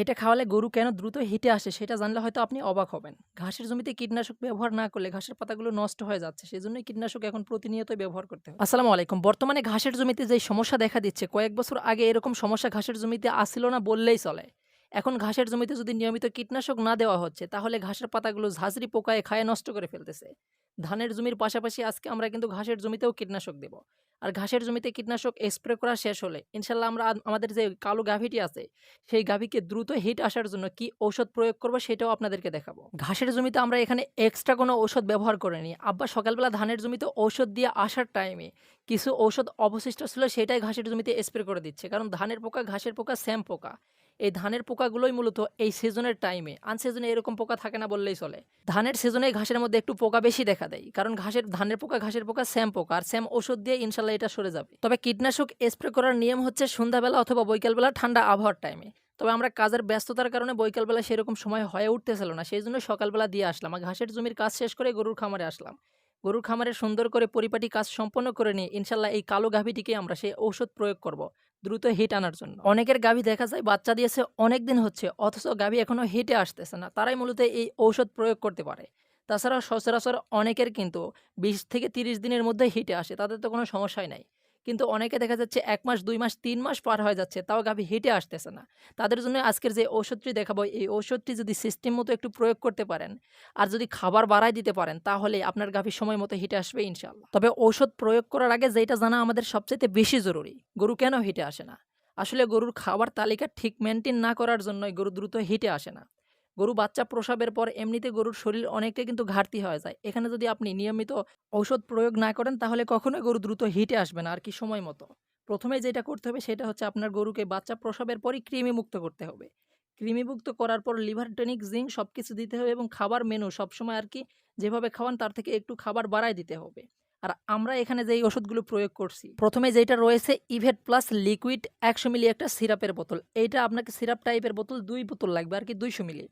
এটা খাওয়ালে গরু কেন দ্রুত হেঁটে আসে সেটা জানলে হয়তো আপনি অবাক হবেন। ঘাসের জমিতে কীটনাশক ব্যবহার না করলে ঘাসের পাতাগুলো নষ্ট হয়ে যাচ্ছে সেই জন্যই কীটনাশক এখন প্রতিনিয়তই ব্যবহার করতে হয়। আসসালামু আলাইকুম। বর্তমানে ঘাসের জমিতে যে সমস্যা দেখা দিচ্ছে, কয়েক বছর আগে এরকম সমস্যা ঘাসের জমিতে আসছিল না বললেই চলে। এখন ঘাসের জমিতে যদি নিয়মিত কীটনাশক না দেওয়া হচ্ছে, তাহলে ঘাসের পাতাগুলো ঝাঁঝরি পোকায় খায় নষ্ট করে ফেলতেছে। ধানের জমির পাশাপাশি আজকে আমরা কিন্তু ঘাসের জমিতেও কীটনাশক দেব। আর ঘাসের জমিতে কীটনাশক স্প্রে করা শেষ হলে ইনশাল্লাহ আমরা আমাদের যে কালো গাভীটি আছে, সেই গাভীকে দ্রুত হিট আসার জন্য কি ঔষধ প্রয়োগ করব সেটাও আপনাদেরকে দেখাবো। ঘাসের জমিতে আমরা এখানে এক্সট্রা কোনো ঔষধ ব্যবহার করিনি। আব্বা সকালবেলা ধানের জমিতে ঔষধ দিয়ে আসার টাইমে কিছু ঔষধ অবশিষ্ট ছিল সেটাই ঘাসের জমিতে স্প্রে করে দিচ্ছে। কারণ ধানের পোকা, ঘাসের পোকা স্যাম পোকা। এই ধানের পোকাগুলোই মূলত এই সিজনের টাইমে আনসিজনে এরকম পোকা থাকে না বললেই চলে। ধানের সিজনে ঘাসের মধ্যে একটু পোকা বেশি দেখা দেয়, কারণ ঘাসের, ধানের পোকা, ঘাসের পোকা স্যাম পোকা, আর স্যাম ওষুধ দিয়ে ইনশাল্লাহ এটা সরে যাবে। তবে কীটনাশক স্প্রে করার নিয়ম হচ্ছে সন্ধ্যাবেলা অথবা বৈকালবেলা ঠান্ডা আবহাওয়ার টাইমে তবে আমরা কাজের ব্যস্ততার কারণে বৈকালবেলা সেরকম সময় হয়ে উঠতেছিল না, সেই জন্য সকালবেলা দিয়ে আসলাম। আর ঘাসের জমির কাজ শেষ করে গরুর খামারে আসলাম। গরুর খামারে সুন্দর করে পরিপাটি কাজ সম্পন্ন করে নিয়ে ইনশাল্লাহ এই কালো গাভীটিকে আমরা সেই ঔষধ প্রয়োগ করব। দ্রুত হিট আনার জন্য। অনেকের গাভী দেখা যায় বাচ্চা দিয়েছে অনেক দিন হচ্ছে, অথচ গাভী এখনও হিটে আসতেছে না। তারাই মূলত এই ঔষধ প্রয়োগ করতে পারে। তাছাড়া সচরাচর অনেকের কিন্তু বিশ থেকে তিরিশ দিনের মধ্যে হিটে আসে, তাদের তো কোনো সমস্যাই নাই। কিন্তু অনেকে দেখা যাচ্ছে এক মাস, দুই মাস, তিন মাস পার হয়ে যাচ্ছে, তাও গাভী হিটে আসতেছে না। তাদের জন্য আজকের যে ঔষধটি দেখাবো, এই ঔষধটি যদি সিস্টেম মতো একটু প্রয়োগ করতে পারেন আর যদি খাবার বাড়াই দিতে পারেন, তাহলে আপনার গাভী সময় মতো হিটে আসবে ইনশাল্লাহ তবে ঔষধ প্রয়োগ করার আগে যেটা জানা আমাদের সবচেয়ে বেশি জরুরি, গরু কেন হিটে আসে না? আসলে গরুর খাবার তালিকা ঠিক মেনটেন না করার জন্যই গরু দ্রুত হিটে আসে না। গরু বাচ্চা প্রসাবের পর এমনিতে গরুর শরীর অনেকটা কিন্তু ঘাটতি হয়ে যায়। এখানে যদি আপনি নিয়মিত ঔষধ প্রয়োগ না করেন, তাহলে কখনোই গরু দ্রুত হিটে আসবে না, আর কি সময় মতো। প্রথমে যেটা করতে হবে, সেটা হচ্ছে আপনার গরুকে বাচ্চা প্রসবের পরই কৃমি মুক্ত করতে হবে। কৃমিমুক্ত করার পর লিভার টনিক, জিঙ্ক সব কিছু দিতে হবে এবং খাবার মেনু সবসময় আর কি যেভাবে খাওয়ান, তার থেকে একটু খাবার বাড়ায় দিতে হবে। আর আমরা এখানে যেই ওষুধগুলো প্রয়োগ করছি, প্রথমে যেটা রয়েছে ইভেট প্লাস লিকুইড একশো মিলি একটা সিরাপের বোতল। এইটা আপনাকে সিরাপ টাইপের বোতল দুই বোতল লাগবে, আর কি দুইশো মিলি।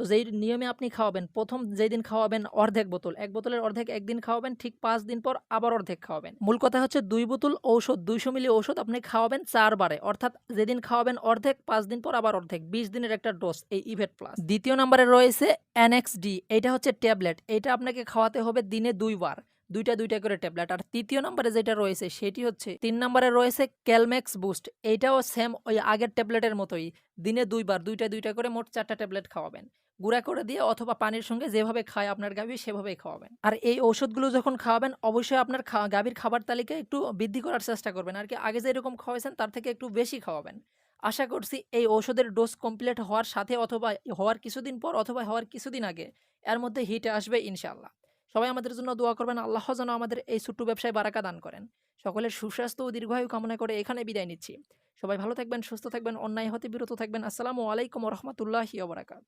তো যেই নিয়মে আপনি খাওয়াবেন, প্রথম যেই দিন খাওয়াবেন অর্ধেক বোতল, এক বোতলের অর্ধেক একদিন খাওয়াবেন, ঠিক পাঁচ দিন পর আবার অর্ধেক খাওয়াবেন। মূল কথা হচ্ছে দুই বোতল ঔষধ, দুইশো মিলি ঔষধ আপনি খাওয়াবেন চারবারে অর্থাৎ যেদিন খাওয়াবেন অর্ধেক, পাঁচ দিন পর আবার অর্ধেক, বিশ দিনের একটা ডোজ, এই ইভেট প্লাস। দ্বিতীয় নম্বরে রয়েছে এনএক্সডি এটা হচ্ছে ট্যাবলেট এটা আপনাকে খাওয়াতে হবে দিনে দুইবার, দুইটা দুইটা করে ট্যাবলেট। আর তৃতীয় নম্বরে যেটা রয়েছে, সেটি হচ্ছে তিন নম্বরে রয়েছে ক্যালম্যাক্স বুস্ট, এইটাও সেম ওই আগের ট্যাবলেটের মতোই, দিনে দুইবার, দুইটা দুইটা করে মোট চারটা ট্যাবলেট খাওয়াবেন। গুঁড়া করে দিয়ে অথবা পানির সঙ্গে যেভাবে খায় আপনার গাভী, সেভাবেই খাওয়াবেন। আর এই ঔষধগুলো যখন খাওয়াবেন, অবশ্যই আপনার গাভীর খাবার তালিকা একটু বৃদ্ধি করার চেষ্টা করবেন। আর কি আগে যেরকম খাওয়াইছেন, তার থেকে একটু বেশি খাওয়াবেন। আশা করছি এই ঔষধের ডোজ কমপ্লিট হওয়ার সাথে অথবা হওয়ার কিছুদিন পর অথবা হওয়ার কিছুদিন আগে এর মধ্যে হিটে আসবে ইনশাল্লাহ সবাই আমাদের জন্য দোয়া করবেন, আল্লাহ যেন আমাদের এই ছোট্ট ব্যবসায় বারাকা দান করেন। সকলের সুস্বাস্থ্য ও দীর্ঘায়ু কামনা করে এখানে বিদায় নিচ্ছি। সবাই ভালো থাকবেন, সুস্থ থাকবেন, অন্যায় হতে বিরত থাকবেন। আসসালামু আলাইকুম রহমতুল্লাহি ওবরাকাত